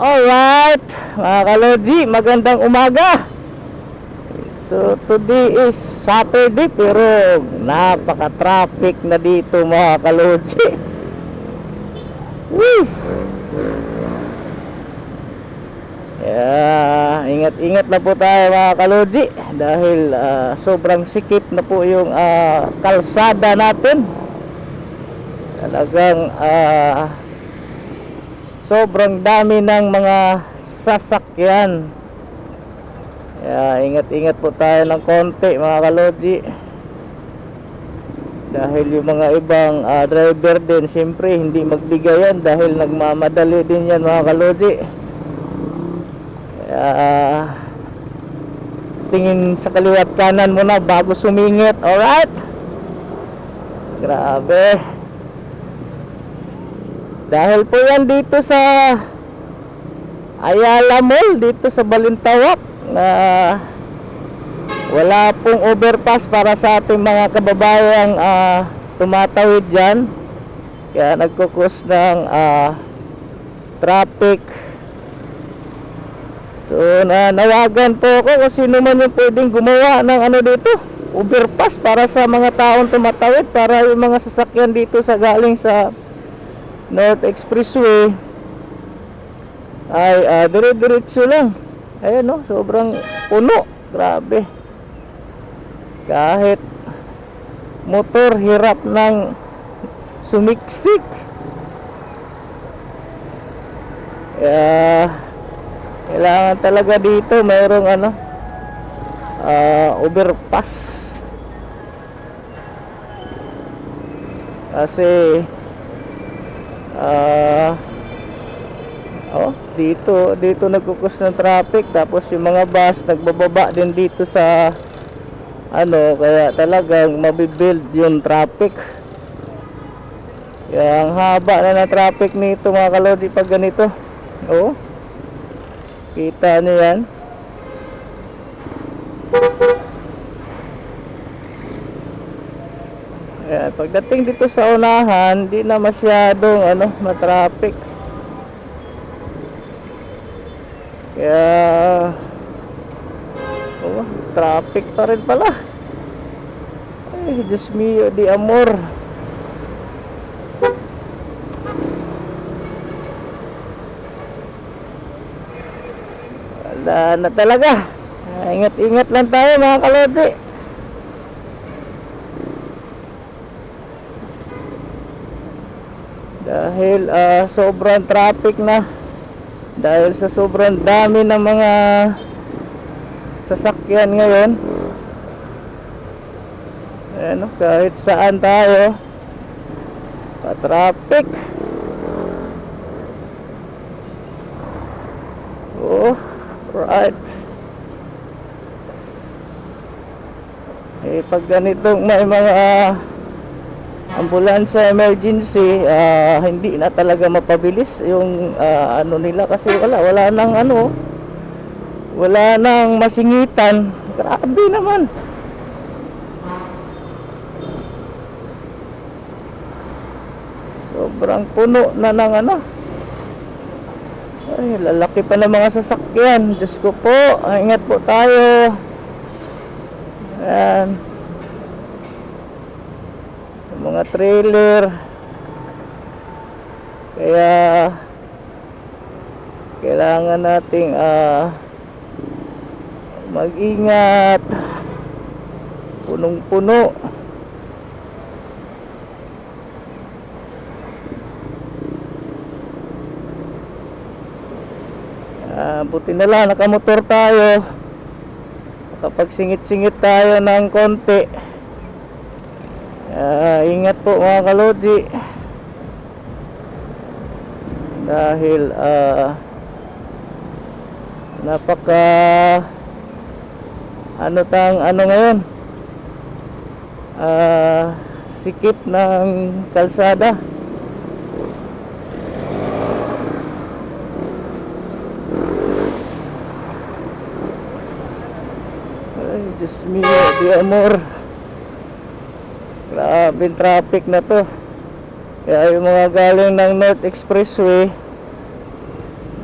Alright, mga kaloji, magandang umaga. So today is Saturday pero napaka-traffic na dito mga kaloji. Woo! Yeah, ingat-ingat na po tayo mga kaloji dahil ah, sobrang sikip na po yung ah, kalsada natin. Talagang ah, sobrang dami ng mga sasakyan. Ingat-ingat po tayo ng konti mga kaloji. Dahil yung mga ibang ah, driver din, siyempre hindi magbigay yan dahil nagmamadali din yan mga kaloji. Kaya ah, tingin sa kaliwat kanan muna bago sumingit. Alright? Grabe. Dahil po yan dito sa Ayala Mall, dito sa Balintawak na wala pong overpass para sa ating mga kababayang ah, tumatawid dyan. Kaya nagkukos ng ah, traffic. So na nawagan po ako kung sino man yung pwedeng gumawa ng ano dito, overpass para sa mga taong tumatawid para yung mga sasakyan dito sa galing sa North Expressway ay uh, dire-diretso lang. Ayun no, sobrang puno. Grabe. Kahit motor hirap ng sumiksik. Kaya kailangan talaga dito mayroong ano ah, overpass. Kasi Ah. oh, dito dito nagkukus ng traffic tapos yung mga bus nagbababa din dito sa ano kaya talagang mabibuild yung traffic. Kaya ang haba na ng traffic nito mga kalodi pag ganito. Oh. Kita niyo yan. Ayan, pagdating dito sa unahan, di na masyadong ano, na-traffic. Kaya oh, traffic pa rin pala. Ay, Diyos mio, di amor. Wala na talaga. Ingat-ingat lang tayo mga kalodsi. Dahil ah, sobrang traffic na. Dahil sa sobrang dami ng mga sasakyan ngayon. Ano, kahit saan tayo pa traffic oh right. Eh pag ganitong may mga ambulansya emergency ah, hindi na talaga mapabilis yung ah, ano nila kasi wala wala nang ano wala nang masingitan. Grabe naman. Sobrang puno na ng ano. Ay lalaki pa ng mga sasakyan. Diyos ko po ingat po tayo. Ayan mga trailer. Kaya kailangan nating ah, mag-ingat. Punong-puno. Ah, buti na lang nakamotor tayo. Kapag singit-singit tayo ng konti Ah, ingat po mga kalodji dahil ah, napaka ano tang ano ngayon? Ah, sikip ng kalsada. Ay Diyos mio di amor Grabe traffic na to. Kaya yung mga galing ng North Expressway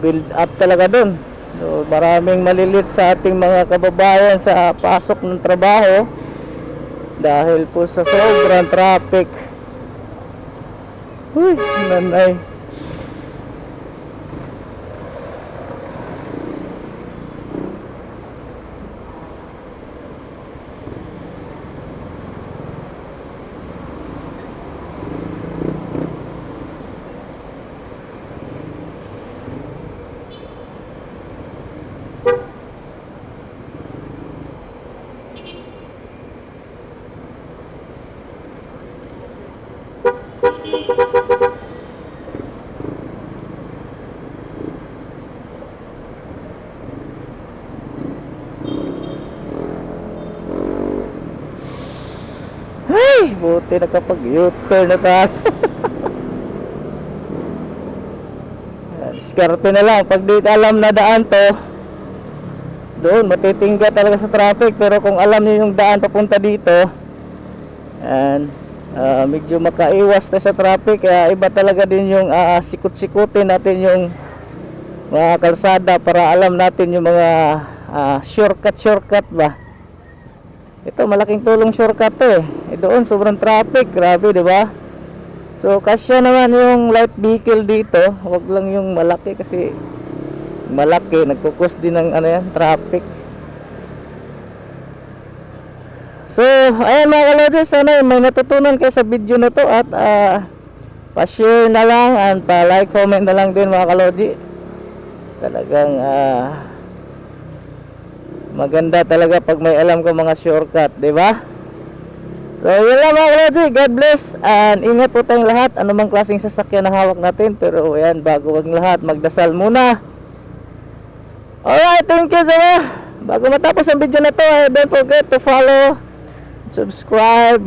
build up talaga dun. So, maraming malilit sa ating mga kababayan sa pasok ng trabaho dahil po sa sobrang traffic. Uy, nanay. Ay, buti nakapag-U-turn na tayo. Diskarte na lang. Pag di alam na daan to, doon matitingga talaga sa traffic. Pero kung alam niyo yung daan papunta dito, and ah, medyo makaiwas na sa traffic. Kaya iba talaga din yung ah, sikut-sikutin natin yung mga kalsada para alam natin yung mga ah, shortcut-shortcut ba. Ito malaking tulong shortcut to eh. eh doon sobrang traffic, grabe 'di ba? So kasya naman yung light vehicle dito, wag lang yung malaki kasi malaki nagkukos din ng ano yan, traffic. So, ayan mga kalodyo, sana may natutunan kayo sa video na to at ah, pa-share na lang and pa-like, comment na lang din mga kalodyo. Talagang ah, maganda talaga pag may alam ka mga shortcut, di ba? So, yun lang mga kalodyo. God bless. And ingat po tayong lahat. Anumang klaseng sasakyan na hawak natin. Pero ayan, bago wag lahat, magdasal muna. Alright, thank you sa mga. Bago matapos ang video na to, eh, don't forget to follow, subscribe,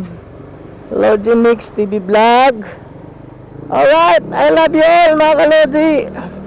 Logi TV Vlog. Alright, I love you all mga kalodyo.